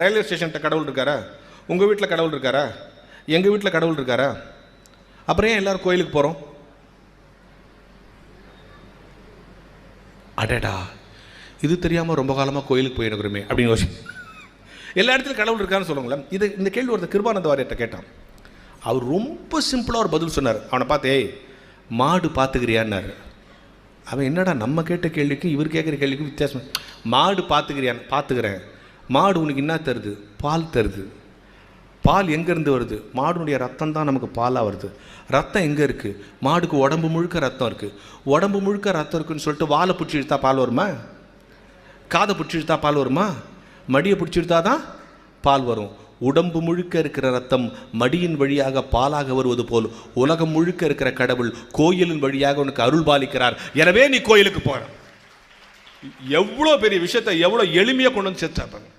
Railway ஸ்டேஷன்கிட்ட கடவுள் இருக்காரா? உங்கள் வீட்டில் கடவுள் இருக்காரா? எங்கள் வீட்டில் கடவுள் இருக்காரா? அப்புறம் ஏன் எல்லோரும் கோயிலுக்கு போகிறோம் அடடா இது தெரியாமல் ரொம்ப காலமாக கோயிலுக்கு போயிருக்கிறோமே அப்படின்னு யோசி எல்லா இடத்துலையும் கடவுள் இருக்கான்னு சொல்லுங்களேன். இது இந்த கேள்வி ஒருத்தர் கிருபானந்த வாரியத்தை கேட்டான். அவர் ரொம்ப சிம்பிளாக ஒரு பதில் சொன்னார். அவனை பார்த்து ஏய் மாடு பார்த்துக்கிறியான்னாரு. அவன் என்னடா நம்ம கேட்ட கேள்விக்கு இவர் கேட்குற கேள்விக்கு வித்தியாசம். மாடு பார்த்துக்கிறியான் பார்த்துக்கிறேன். மாடு உனக்கு என்ன தருது? பால் தருது. பால் எங்கேருந்து வருது? மாடுனுடைய ரத்தம் தான் நமக்கு பாலாக வருது. ரத்தம் எங்கே இருக்குது மாடுக்கு உடம்பு முழுக்க ரத்தம் இருக்குது உடம்பு முழுக்க ரத்தம் இருக்குன்னு சொல்லிட்டு வாழை பிடிச்சி இழுத்தா பால் வருமா? காதை பிடிச்சி இழுத்தா பால் வருமா? மடியை பிடிச்சி இழுத்தா தான் பால் வரும். உடம்பு முழுக்க இருக்கிற ரத்தம் மடியின் வழியாக பாலாக வருவது போல் உலகம் முழுக்க இருக்கிற கடவுள் கோயிலின் வழியாக உனக்கு அருள் பாலிக்கிறார். எனவே நீ கோயிலுக்கு போகிற எவ்வளோ பெரிய விஷயத்தை எவ்வளோ எளிமையாக கொண்டு வந்து சேர்த்தாப்பாங்க